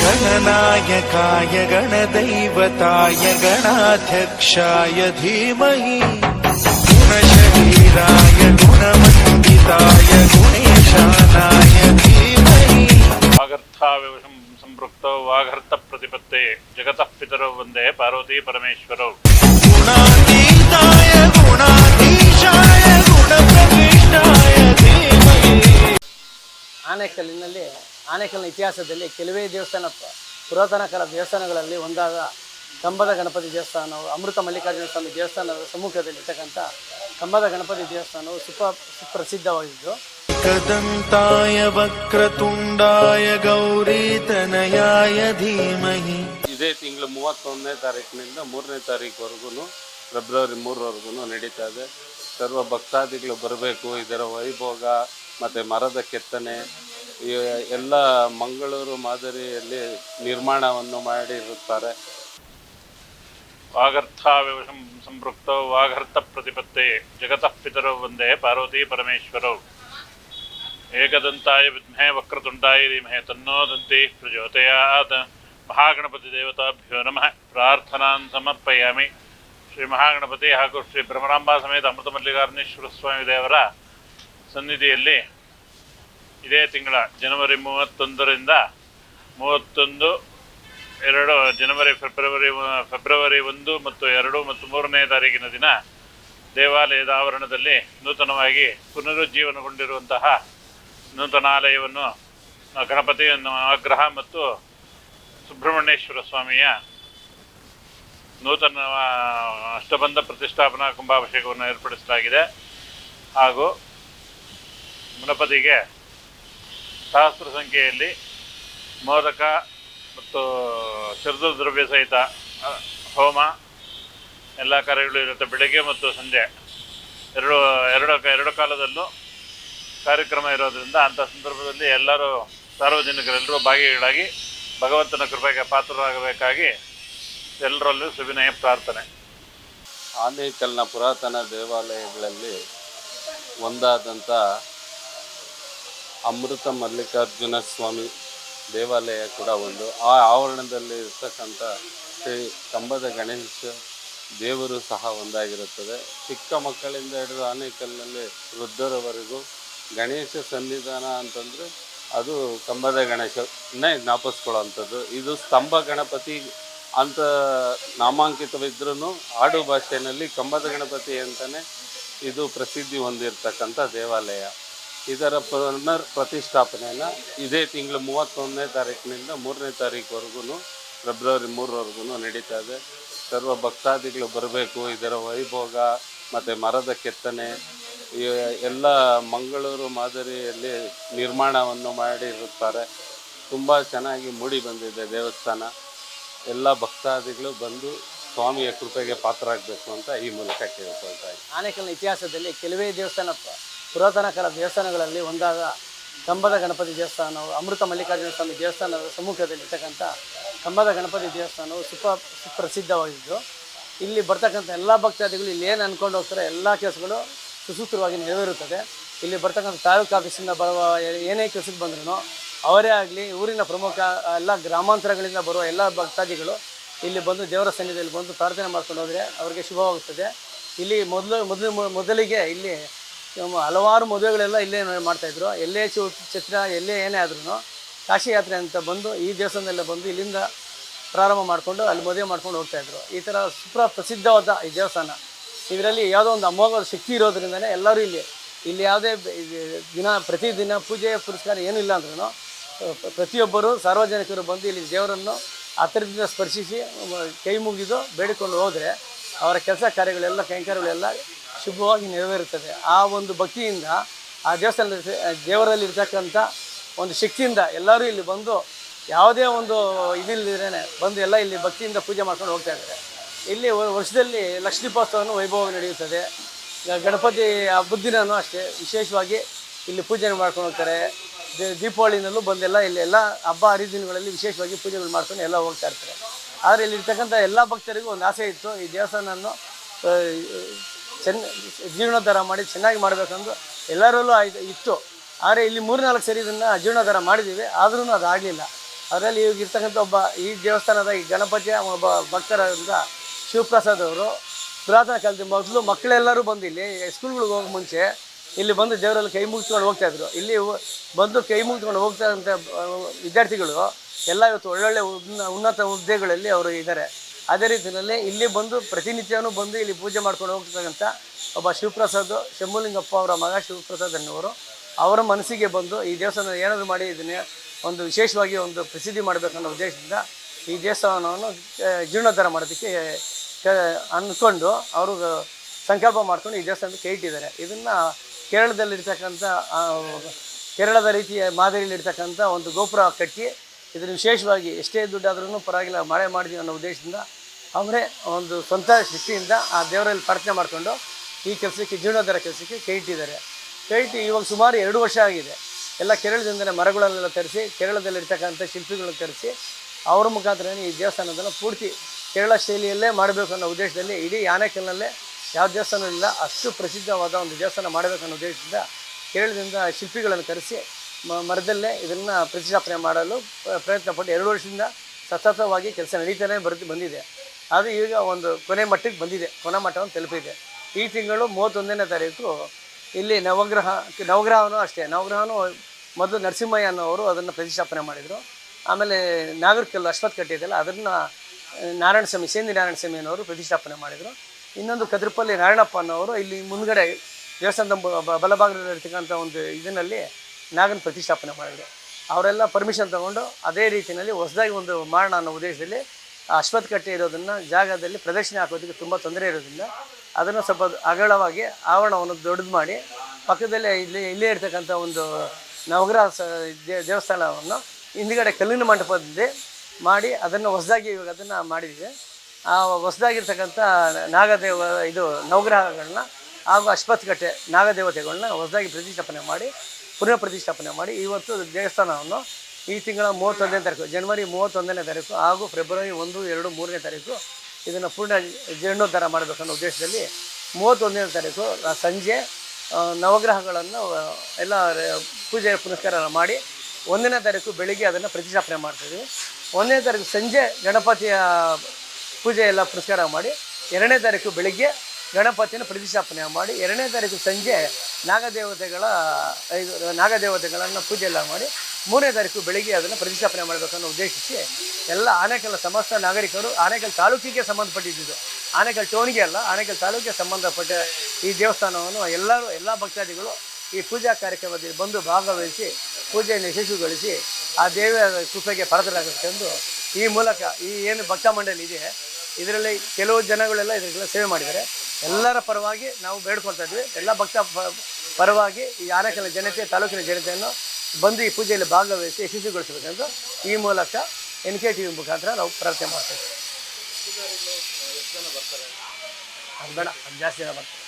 गणनायकाय गणदैवताय गणाध्यक्षाय धीमहि गुणशरीराय गुणमण्डिताय गुणेशानाय धीमहि वागर्थाविवशं सम्पृक्तौ वागर्थ प्रतिपत्ते जगतः पितरौ वन्दे पार्वती परमेश्वरौ गुणातीताय गुणाधीशाय गुणप्रविष्टाय धीमहि ಆನೆಕಲ್ಲಿನಲ್ಲಿ ಆನೇಕಲ್ನ ಇತಿಹಾಸದಲ್ಲಿ ಕೆಲವೇ ದೇವಸ್ಥಾನ ಪುರಾತನ ಕಾಲ ದೇವಸ್ಥಾನಗಳಲ್ಲಿ ಒಂದಾದ ಕಂಬದ ಗಣಪತಿ ದೇವಸ್ಥಾನ ಅಮೃತ ಮಲ್ಲಿಕಾರ್ಜುನ ಸ್ವಾಮಿ ದೇವಸ್ಥಾನದ ಸಮ್ಮುಖದಲ್ಲಿರ್ತಕ್ಕಂಥ ಕಂಬದ ಗಣಪತಿ ದೇವಸ್ಥಾನವು ಸುಪ ಸುಪ್ರಸಿದ್ಧವಾಗಿದ್ದು. ಕದಂತಾಯ ವಕ್ರತುಂಡಾಯ ಗೌರೀತನಯಾಯ ಧೀಮಹಿ. ಇದೇ ತಿಂಗಳು ಮೂವತ್ತೊಂದನೇ ತಾರೀಕಿನಿಂದ ಮೂರನೇ ತಾರೀಕುವರೆಗೂ ಫೆಬ್ರವರಿ ಮೂರವರೆಗೂ ನಡೀತಾ ಇದೆ. ಸರ್ವ ಭಕ್ತಾದಿಗಳು ಬರಬೇಕು ಇದರ ವೈಭೋಗ ಮತ್ತು ಮರದ ಕೆತ್ತನೆ ಎಲ್ಲ ಮಂಗಳೂರು ಮಾದರಿಯಲ್ಲಿ ನಿರ್ಮಾಣವನ್ನು ಮಾಡಿರುತ್ತಾರೆ. ವಾಗರ್ಥ ಸಂಪೃಕ್ತ ವಾಗರ್ಥ ಪ್ರತಿಪತ್ತೆ, ಜಗತಃ ಪಿತರೋ ಒಂದೇ ಪಾರ್ವತಿ ಪರಮೇಶ್ವರೋ. ಏಕದಂತಾಯ ವಿದ್ಮೇ ವಕ್ರತುಂಡಾಯ ಧೀಮಹೆ ತನ್ನೋ ದಂತಿ ಪ್ರಚೋದಯಾತ್. ಮಹಾಗಣಪತಿ ದೇವತಾಭ್ಯೋ ನಮಃ. ಪ್ರಾರ್ಥನಾನ್ ಸಮರ್ಪಯಾಮಿ. ಶ್ರೀ ಮಹಾಗಣಪತಿ ಹಾಗೂ ಶ್ರೀ ಬ್ರಹ್ಮರಾಂಬ ಸಮೇತ ಅಮೃತ ಮಲ್ಲಿಕಾರ್ಣೇಶ್ವರ ಸ್ವಾಮಿ ದೇವರ ಸನ್ನಿಧಿಯಲ್ಲಿ ಇದೇ ತಿಂಗಳ ಜನವರಿ ಮೂವತ್ತೊಂದರಿಂದ ಮೂವತ್ತೊಂದು, ಎರಡು ಜನವರಿ, ಫೆಬ್ರವರಿ ಫೆಬ್ರವರಿ ಒಂದು ಮತ್ತು ಎರಡು ಮತ್ತು ಮೂರನೇ ತಾರೀಕಿನ ದಿನ ದೇವಾಲಯದ ಆವರಣದಲ್ಲಿ ನೂತನವಾಗಿ ಪುನರುಜ್ಜೀವನಗೊಂಡಿರುವಂತಹ ನೂತನ ಆಲಯವನ್ನು ಗಣಪತಿ ನವಗ್ರಹ ಮತ್ತು ಸುಬ್ರಹ್ಮಣ್ಯೇಶ್ವರ ಸ್ವಾಮಿಯ ನೂತನ ಅಷ್ಟಬಂಧ ಪ್ರತಿಷ್ಠಾಪನಾ ಕುಂಭಾಭಿಷೇಕವನ್ನು ಏರ್ಪಡಿಸಲಾಗಿದೆ. ಹಾಗೂ ಗಣಪತಿಗೆ ಸಹಸ್ರ ಸಂಖ್ಯೆಯಲ್ಲಿ ಮೋದಕ ಮತ್ತು ಚರ್ದು ದ್ರವ್ಯ ಸಹಿತ ಹೋಮ, ಎಲ್ಲ ಕಾರ್ಯಗಳು ಇರುತ್ತೆ. ಬೆಳಗ್ಗೆ ಮತ್ತು ಸಂಜೆ. ಎರಡು ಎರಡು ಎರಡು ಕಾಲದಲ್ಲೂ ಕಾರ್ಯಕ್ರಮ ಇರೋದರಿಂದ ಅಂಥ ಸಂದರ್ಭದಲ್ಲಿ ಎಲ್ಲರೂ ಸಾರ್ವಜನಿಕರೆಲ್ಲರೂ ಭಾಗಿಗಳಾಗಿ ಭಗವಂತನ ಕೃಪೆಗೆ ಪಾತ್ರರಾಗಬೇಕಾಗಿ ಎಲ್ಲರಲ್ಲೂ ಸುವಿನಯ ಪ್ರಾರ್ಥನೆ. ಆನೇಕಲ್ನ ಪುರಾತನ ದೇವಾಲಯಗಳಲ್ಲಿ ಒಂದಾದಂಥ ಅಮೃತ ಮಲ್ಲಿಕಾರ್ಜುನ ಸ್ವಾಮಿ ದೇವಾಲಯ ಕೂಡ ಒಂದು. ಆ ಆವರಣದಲ್ಲಿ ಇರ್ತಕ್ಕಂಥ ಶ್ರೀ ಕಂಬದ ಗಣೇಶ ದೇವರು ಸಹ ಒಂದಾಗಿರುತ್ತದೆ. ಚಿಕ್ಕ ಮಕ್ಕಳಿಂದ ಹಿಡಿದು ಆನೇಕಲ್ನಲ್ಲಿ ವೃದ್ಧರವರೆಗೂ ಗಣೇಶ ಸನ್ನಿಧಾನ ಅಂತಂದರೆ ಅದು ಕಂಬದ ಗಣೇಶನೇ ಜ್ಞಾಪಿಸ್ಕೊಳ್ಳೋವಂಥದ್ದು. ಇದು ಸ್ತಂಭ ಗಣಪತಿ ಅಂತ ನಾಮಾಂಕಿತವಿದ್ರೂ ಆಡು ಭಾಷೆಯಲ್ಲಿ ಕಂಬದ ಗಣಪತಿ ಅಂತಲೇ ಇದು ಪ್ರಸಿದ್ಧಿ ಹೊಂದಿರತಕ್ಕಂಥ ದೇವಾಲಯ. ಇದರ ಪುನರ್ ಪ್ರತಿಷ್ಠಾಪನೆಯನ್ನು ಇದೇ ತಿಂಗಳು ಮೂವತ್ತೊಂದನೇ ತಾರೀಕಿನಿಂದ ಮೂರನೇ ತಾರೀಕುವರೆಗೂ, ಫೆಬ್ರವರಿ ಮೂರವರೆಗೂ ನಡೀತಾ ಇದೆ. ಸರ್ವ ಭಕ್ತಾದಿಗಳು ಬರಬೇಕು. ಇದರ ವೈಭೋಗ ಮತ್ತು ಮರದ ಕೆತ್ತನೆ ಎಲ್ಲ ಮಂಗಳೂರು ಮಾದರಿಯಲ್ಲಿ ನಿರ್ಮಾಣವನ್ನು ಮಾಡಿರುತ್ತಾರೆ. ತುಂಬ ಚೆನ್ನಾಗಿ ಮೂಡಿ ಬಂದಿದೆ ದೇವಸ್ಥಾನ. ಎಲ್ಲ ಭಕ್ತಾದಿಗಳು ಬಂದು ಸ್ವಾಮಿಯ ಕೃಪೆಗೆ ಪಾತ್ರರಾಗಬೇಕು ಅಂತ ಈ ಮೂಲಕ ಕೇಳ್ಕೊಳ್ತಾ ಇದ್ದೀನಿ. ಆನೇಕಲ್ನ ಇತಿಹಾಸದಲ್ಲಿ ಕೆಲವೇ ದೇವಸ್ಥಾನ ಪುರಾತನ ಕಾಲ ದೇವಸ್ಥಾನಗಳಲ್ಲಿ ಒಂದಾದ ಕಂಬದ ಗಣಪತಿ ದೇವಸ್ಥಾನವು ಅಮೃತ ಮಲ್ಲಿಕಾರ್ಜುನ ಸ್ವಾಮಿ ದೇವಸ್ಥಾನದ ಸಮ್ಮುಖದಲ್ಲಿರ್ತಕ್ಕಂಥ ಕಂಬದ ಗಣಪತಿ ದೇವಸ್ಥಾನವು ಸುಪ ಸುಪ್ರಸಿದ್ಧವಾಗಿದ್ದು, ಇಲ್ಲಿ ಬರ್ತಕ್ಕಂಥ ಎಲ್ಲ ಭಕ್ತಾದಿಗಳು ಇಲ್ಲಿ ಏನು ಅಂದ್ಕೊಂಡು ಹೋಗ್ತಾರೆ ಎಲ್ಲ ಕೆಲಸಗಳು ಸುಸೂತ್ರವಾಗಿ ನೆರವೇರುತ್ತದೆ. ಇಲ್ಲಿ ಬರ್ತಕ್ಕಂಥ ತಾಲೂಕು ಆಫೀಸಿಂದ ಬರುವ ಏನೇ ಕೆಲಸಕ್ಕೆ ಬಂದ್ರೂ ಅವರೇ ಆಗಲಿ, ಊರಿನ ಪ್ರಮುಖ, ಎಲ್ಲ ಗ್ರಾಮಾಂತರಗಳಿಂದ ಬರುವ ಎಲ್ಲ ಭಕ್ತಾದಿಗಳು ಇಲ್ಲಿ ಬಂದು ದೇವರ ಸನ್ನಿಧಿಯಲ್ಲಿ ಬಂದು ಪ್ರಾರ್ಥನೆ ಮಾಡ್ಕೊಂಡು ಹೋದರೆ ಅವರಿಗೆ ಶುಭವಾಗುತ್ತದೆ. ಇಲ್ಲಿ ಮೊದಲು ಮೊದಲು, ಮೊದಲಿಗೆ ಇಲ್ಲಿ ಹಲವಾರು ಮದುವೆಗಳೆಲ್ಲ ಇಲ್ಲೇ ಮಾಡ್ತಾಯಿದ್ರು ಎಲ್ಲೇ ಚು ಚಿತ್ರ, ಎಲ್ಲೇ ಏನೇ ಆದ್ರೂ ಕಾಶಿ ಯಾತ್ರೆ ಅಂತ ಬಂದು ಈ ದೇವಸ್ಥಾನದಲ್ಲೇ ಬಂದು ಇಲ್ಲಿಂದ ಪ್ರಾರಂಭ ಮಾಡಿಕೊಂಡು ಅಲ್ಲಿ ಮದುವೆ ಮಾಡ್ಕೊಂಡು ಹೋಗ್ತಾಯಿದ್ರು ಈ ಥರ ಸುಪ್ರ ಪ್ರಸಿದ್ಧವಾದ ಈ ದೇವಸ್ಥಾನ. ಇದರಲ್ಲಿ ಯಾವುದೋ ಒಂದು ಅಮೋಘ ಶಕ್ತಿ ಇರೋದ್ರಿಂದನೇ ಎಲ್ಲರೂ ಇಲ್ಲಿ ಇಲ್ಲಿ ಯಾವುದೇ ದಿನ, ಪ್ರತಿದಿನ ಪೂಜೆ, ಪುರಸ್ಕಾರ ಏನೂ ಇಲ್ಲ ಅಂದ್ರೂ ಪ್ರತಿಯೊಬ್ಬರು ಸಾರ್ವಜನಿಕರು ಬಂದು ಇಲ್ಲಿ ದೇವರನ್ನು ಹತ್ತಿರದಿಂದ ಸ್ಪರ್ಶಿಸಿ ಕೈ ಮುಗಿದು ಬೇಡಿಕೊಂಡು ಹೋದರೆ ಅವರ ಕೆಲಸ ಕಾರ್ಯಗಳೆಲ್ಲ ಕೈಂಕರ್ಯಗಳೆಲ್ಲ ಶುಭವಾಗಿ ನೆರವೇರುತ್ತದೆ. ಆ ಒಂದು ಭಕ್ತಿಯಿಂದ ಆ ದೇವಸ್ಥಾನದ, ದೇವರಲ್ಲಿ ಇರ್ತಕ್ಕಂಥ ಒಂದು ಶಕ್ತಿಯಿಂದ ಎಲ್ಲರೂ ಇಲ್ಲಿ ಬಂದು ಯಾವುದೇ ಒಂದು ಇದಿಲ್ಲದೇ ಬಂದು ಎಲ್ಲ ಇಲ್ಲಿ ಭಕ್ತಿಯಿಂದ ಪೂಜೆ ಮಾಡ್ಕೊಂಡು ಹೋಗ್ತಾ ಇದ್ದಾರೆ. ಇಲ್ಲಿ ವರ್ಷದಲ್ಲಿ ಲಕ್ಷ ದೀಪೋತ್ಸವವನ್ನು ವೈಭವ ನಡೆಯುತ್ತದೆ. ಗಣಪತಿ ಹಬ್ಬದ ದಿನವೂ ಅಷ್ಟೇ. ವಿಶೇಷವಾಗಿ ಇಲ್ಲಿ ಪೂಜೆ ಮಾಡ್ಕೊಂಡು ಹೋಗ್ತಾರೆ. ದೀಪಾವಳಿನಲ್ಲೂ ಬಂದೆಲ್ಲ ಇಲ್ಲಿ ಎಲ್ಲ ಹಬ್ಬ ಹರಿದಿನಗಳಲ್ಲಿ ವಿಶೇಷವಾಗಿ ಪೂಜೆಗಳು ಮಾಡ್ಕೊಂಡು ಎಲ್ಲ ಹೋಗ್ತಾ ಇರ್ತಾರೆ. ಆದರೆ ಇಲ್ಲಿರ್ತಕ್ಕಂಥ ಎಲ್ಲ ಭಕ್ತರಿಗೂ ಒಂದು ಆಸೆ ಇತ್ತು ಈ ದೇವಸ್ಥಾನವನ್ನು ಚೆನ್ನ ಜೀರ್ಣೋದ್ಧಾರ ಮಾಡಿ ಚೆನ್ನಾಗಿ ಮಾಡಬೇಕಂದು ಎಲ್ಲರಲ್ಲೂ ಆಯ್ತು, ಇತ್ತು. ಆದರೆ ಇಲ್ಲಿ ಮೂರ್ನಾಲ್ಕು ಸರಿ ಇದನ್ನು ಜೀರ್ಣೋದ್ಧಾರ ಮಾಡಿದ್ದೀವಿ. ಆದ್ರೂ ಅದು ಆಗಲಿಲ್ಲ. ಅದರಲ್ಲಿ ಇವಾಗ ಇರ್ತಕ್ಕಂಥ ಒಬ್ಬ ಈ ದೇವಸ್ಥಾನದ ಈ ಗಣಪತಿಯ ಒಬ್ಬ ಭಕ್ತರಿಂದ ಶಿವಪ್ರಸಾದ್ ಅವರು, ಪುರಾತನ ಕಾಲದ ಮೊದಲು ಮಕ್ಕಳೆಲ್ಲರೂ ಬಂದು ಇಲ್ಲಿ ಸ್ಕೂಲ್ಗಳಿಗೆ ಹೋಗೋ ಮುಂಚೆ ಇಲ್ಲಿ ಬಂದು ದೇವರಲ್ಲಿ ಕೈ ಮುಗಿಸ್ಕೊಂಡು ಹೋಗ್ತಾಯಿದ್ರು ಇಲ್ಲಿ ಬಂದು ಕೈ ಮುಗಿಸ್ಕೊಂಡು ಹೋಗ್ತಾ ವಿದ್ಯಾರ್ಥಿಗಳು ಎಲ್ಲ ಇವತ್ತು ಒಳ್ಳೊಳ್ಳೆ ಉನ್ನ- ಉನ್ನತ ಹುದ್ದೆಗಳಲ್ಲಿ ಅವರು ಇದ್ದಾರೆ. ಅದೇ ರೀತಿಯಲ್ಲಿ ಇಲ್ಲಿ ಬಂದು ಪ್ರತಿನಿತ್ಯವೂ ಬಂದು ಇಲ್ಲಿ ಪೂಜೆ ಮಾಡ್ಕೊಂಡು ಹೋಗ್ತಕ್ಕಂಥ ಒಬ್ಬ ಶಿವಪ್ರಸಾದ್ ಶಂಭುಲಿಂಗಪ್ಪ ಅವರ ಮಗ ಶಿವಪ್ರಸಾದ್ ಅನ್ನೋರು ಅವರ ಮನಸ್ಸಿಗೆ ಬಂದು ಈ ದೇವಸ್ಥಾನ ಏನಾದರೂ ಮಾಡಿ ಇದನ್ನೇ ಒಂದು ವಿಶೇಷವಾಗಿ ಒಂದು ಪ್ರಸಿದ್ಧಿ ಮಾಡಬೇಕನ್ನೋ ಉದ್ದೇಶದಿಂದ ಈ ದೇವಸ್ಥಾನವನ್ನು ಜೀರ್ಣೋದ್ಧಾರ ಮಾಡೋದಕ್ಕೆ ಅಂದ್ಕೊಂಡು ಅವರು ಸಂಕಲ್ಪ ಮಾಡ್ಕೊಂಡು ಈ ದೇವಸ್ಥಾನದ ಕೈ ಇಟ್ಟಿದ್ದಾರೆ ಇದನ್ನು ಕೇರಳದಲ್ಲಿರ್ತಕ್ಕಂಥ ಕೇರಳದ ರೀತಿಯ ಮಾದರಿಯಲ್ಲಿರ್ತಕ್ಕಂಥ ಒಂದು ಗೋಪುರ ಕಟ್ಟಿ ಇದನ್ನು ವಿಶೇಷವಾಗಿ ಎಷ್ಟೇ ದುಡ್ಡಾದ್ರೂ ಪರವಾಗಿಲ್ಲ, ಮಳೆ ಮಾಡಿದೀವಿ ಅನ್ನೋ ಉದ್ದೇಶದಿಂದ ಅವರೇ ಒಂದು ಸ್ವಂತ ಶಕ್ತಿಯಿಂದ ಆ ದೇವರಲ್ಲಿ ಪ್ರಾರ್ಥನೆ ಮಾಡಿಕೊಂಡು ಈ ಕೆಲಸಕ್ಕೆ, ಜೀರ್ಣೋದ್ಧಾರ ಕೆಲಸಕ್ಕೆ ಕೈ ಇಟ್ಟಿದ್ದಾರೆ ಕೈ ಇಟ್ಟು ಇವಾಗ ಸುಮಾರು ಎರಡು ವರ್ಷ ಆಗಿದೆ. ಎಲ್ಲ ಕೇರಳದಿಂದಲೇ ಮರಗಳನ್ನೆಲ್ಲ ತರಿಸಿ, ಕೇರಳದಲ್ಲಿರ್ತಕ್ಕಂಥ ಶಿಲ್ಪಿಗಳನ್ನ ತರಿಸಿ, ಅವರ ಮುಖಾಂತರನೇ ಈ ದೇವಸ್ಥಾನದನ್ನು ಪೂರ್ತಿ ಕೇರಳ ಶೈಲಿಯಲ್ಲೇ ಮಾಡಬೇಕು ಅನ್ನೋ ಉದ್ದೇಶದಲ್ಲಿ ಇಡೀ ಆನೆಕಲ್ನಲ್ಲೇ ಯಾವ ದೇವಸ್ಥಾನ ಇಲ್ಲ, ಅಷ್ಟು ಪ್ರಸಿದ್ಧವಾದ ಒಂದು ದೇವಸ್ಥಾನ ಮಾಡಬೇಕು ಅನ್ನೋ ಉದ್ದೇಶದಿಂದ ಕೇರಳದಿಂದ ಶಿಲ್ಪಿಗಳನ್ನು ಕರೆಸಿ ಮರದಲ್ಲೇ ಇದನ್ನು ಪ್ರತಿಷ್ಠಾಪನೆ ಮಾಡಲು ಪ್ರಯತ್ನಪಟ್ಟು ಪ್ರಯತ್ನ ಪಟ್ಟು ಎರಡು ವರ್ಷದಿಂದ ಸತತವಾಗಿ ಕೆಲಸ ನಡೀತಾನೆ ಬರ್ತಿ ಬಂದಿದೆ. ಅದು ಈಗ ಒಂದು ಕೊನೆ ಮಟ್ಟಕ್ಕೆ ಬಂದಿದೆ. ಕೊನೆ ಮಟ್ಟವನ್ನು ತಲುಪಿದೆ. ಈ ತಿಂಗಳು ಮೂವತ್ತೊಂದನೇ ತಾರೀಕು ಇಲ್ಲಿ ನವಗ್ರಹ, ನವಗ್ರಹನೂ ಅಷ್ಟೇ. ನವಗ್ರಹನೂ ಮೊದಲು ನರಸಿಂಹಯ್ಯ ಅನ್ನೋರು ಅದನ್ನು ಪ್ರತಿಷ್ಠಾಪನೆ ಮಾಡಿದರು. ಆಮೇಲೆ ನಾಗರಕಲ್ಲು ಅಶ್ವತ್ಥ ಕಟ್ಟಿದೆಯಲ್ಲ ಅದನ್ನು ನಾರಾಯಣ ಸ್ವಾಮಿ, ಸೇಂದಿ ನಾರಾಯಣ ಸ್ವಾಮಿ ಅನ್ನೋರು ಪ್ರತಿಷ್ಠಾಪನೆ ಮಾಡಿದರು. ಇನ್ನೊಂದು ಕದ್ರಪಲ್ಲಿ ನಾರಾಯಣಪ್ಪ ಅನ್ನೋರು ಇಲ್ಲಿ ಮುಂದ್ಗಡೆ ದೇವಸ್ಥಾನದ ಬಲಭಾಗದಲ್ಲಿರ್ತಕ್ಕಂಥ ಒಂದು ಇದರಲ್ಲಿ ನಾಗನ ಪ್ರತಿಷ್ಠಾಪನೆ ಮಾಡಿದರು. ಅವರೆಲ್ಲ ಪರ್ಮಿಷನ್ ತಗೊಂಡು ಅದೇ ರೀತಿಯಲ್ಲಿ ಹೊಸದಾಗಿ ಒಂದು ಮಾಡೋಣ ಅನ್ನೋ ಉದ್ದೇಶದಲ್ಲಿ ಅಶ್ವತ್ಥ ಕಟ್ಟೆ ಇರೋದನ್ನು ಜಾಗದಲ್ಲಿ ಪ್ರದರ್ಶನ ಹಾಕೋದಕ್ಕೆ ತುಂಬ ತೊಂದರೆ ಇರೋದ್ರಿಂದ ಅದನ್ನು ಸ್ವಲ್ಪ ಅಗಲವಾಗಿ ಆವರಣವನ್ನು ದೊಡ್ಡದು ಮಾಡಿ ಪಕ್ಕದಲ್ಲೇ ಇಲ್ಲಿ, ಇಲ್ಲೇ ಇರ್ತಕ್ಕಂಥ ಒಂದು ದೇ- ದೇವಸ್ಥಾನವನ್ನು ಹಿಂದ್ಗಡೆ ಕಲ್ಲಿನ ಮಂಟಪದಲ್ಲಿ ಮಾಡಿ ಅದನ್ನು ಹೊಸದಾಗಿ ಇವಾಗ ಅದನ್ನು ಮಾಡಿದ್ದೀವಿ. ಆ ಹೊಸದಾಗಿರ್ತಕ್ಕಂಥ ನಾಗದೇವ ಇದು ನವಗ್ರಹಗಳನ್ನ ಹಾಗೂ ಅಶ್ವತ್ಥಕಟ್ಟೆ ನಾಗದೇವತೆಗಳನ್ನ ಹೊಸದಾಗಿ ಪ್ರತಿಷ್ಠಾಪನೆ ಮಾಡಿ ಪುನಃ ಪ್ರತಿಷ್ಠಾಪನೆ ಮಾಡಿ ಇವತ್ತು ದೇವಸ್ಥಾನವನ್ನು ಈ ತಿಂಗಳ ಮೂವತ್ತೊಂದನೇ ತಾರೀಕು, ಜನವರಿ ಮೂವತ್ತೊಂದನೇ ತಾರೀಕು ಹಾಗೂ ಫೆಬ್ರವರಿ ಒಂದು, ಎರಡು, ಮೂರನೇ ತಾರೀಕು ಇದನ್ನು ಪೂರ್ಣ ಜೀರ್ಣೋದ್ಧಾರ ಮಾಡಬೇಕನ್ನೋ ಉದ್ದೇಶದಲ್ಲಿ ಮೂವತ್ತೊಂದನೇ ತಾರೀಕು ಸಂಜೆ ನವಗ್ರಹಗಳನ್ನು ಎಲ್ಲ ಪೂಜೆ ಪುನಸ್ಕಾರ ಮಾಡಿ ಒಂದನೇ ತಾರೀಕು ಬೆಳಿಗ್ಗೆ ಅದನ್ನು ಪ್ರತಿಷ್ಠಾಪನೆ ಮಾಡ್ತೀವಿ. ಒಂದನೇ ತಾರೀಕು ಸಂಜೆ ಗಣಪತಿಯ ಪೂಜೆ ಎಲ್ಲ ಪುನಸ್ಕಾರ ಮಾಡಿ ಎರಡನೇ ತಾರೀಕು ಬೆಳಿಗ್ಗೆ ಗಣಪತಿಯನ್ನು ಪ್ರತಿಷ್ಠಾಪನೆ ಮಾಡಿ ಎರಡನೇ ತಾರೀಕು ಸಂಜೆ ನಾಗದೇವತೆಗಳ ಇದು ನಾಗದೇವತೆಗಳನ್ನು ಪೂಜೆ ಎಲ್ಲ ಮಾಡಿ ಮೂರನೇ ತಾರೀಕು ಬೆಳಿಗ್ಗೆ ಅದನ್ನು ಪ್ರತಿಷ್ಠಾಪನೆ ಮಾಡಬೇಕನ್ನೋ ಉದ್ದೇಶಿಸಿ ಎಲ್ಲ ಆನೇಕಲ್ ಸಮಸ್ತ ನಾಗರಿಕರು, ಆನೇಕಲ್ ತಾಲೂಕಿಗೆ ಸಂಬಂಧಪಟ್ಟಿದ್ದು. ಆನೇಕಲ್ ಟೋನಿಗೆ ಅಲ್ಲ, ಆನೇಕಲ್ ತಾಲೂಕಿಗೆ ಸಂಬಂಧಪಟ್ಟ ಈ ದೇವಸ್ಥಾನವನ್ನು ಎಲ್ಲರೂ, ಎಲ್ಲ ಭಕ್ತಾದಿಗಳು ಈ ಪೂಜಾ ಕಾರ್ಯಕ್ರಮದಲ್ಲಿ ಬಂದು ಭಾಗವಹಿಸಿ ಪೂಜೆಯನ್ನು ಯಶಸ್ವಿಗೊಳಿಸಿ ಆ ದೇವಿಯ ಕೃಪೆಗೆ ಪಾತ್ರರಾಗಬೇಕೆಂದು ಈ ಮೂಲಕ ಈ ಏನು ಭಕ್ತ ಮಂಡಳಿ ಇದೆ, ಇದರಲ್ಲಿ ಕೆಲವು ಜನಗಳೆಲ್ಲ ಇದಕ್ಕೆಲ್ಲ ಸೇವೆ ಮಾಡಿದ್ದಾರೆ. ಎಲ್ಲರ ಪರವಾಗಿ ನಾವು ಬೇಡ್ಕೊಳ್ತಾ ಇದ್ವಿ. ಎಲ್ಲ ಭಕ್ತ ಪರವಾಗಿ ಈ ಆರಕಲ ಜನತೆ, ತಾಲೂಕಿನ ಜನತೆಯನ್ನು ಬಂದು ಈ ಪೂಜೆಯಲ್ಲಿ ಭಾಗವಹಿಸಿ ಯಶಸ್ವಿಗೊಳಿಸಬೇಕೆಂದು ಈ ಮೂಲಕ ಎನ್ ಕೆ ಟಿ ವಿ ಮುಖಾಂತರ ನಾವು ಪ್ರಾರ್ಥನೆ ಮಾಡ್ತೇವೆ ಅದು ಬೇಡ ಜಾಸ್ತಿ ಜನ ಬರ್ತಾರೆ.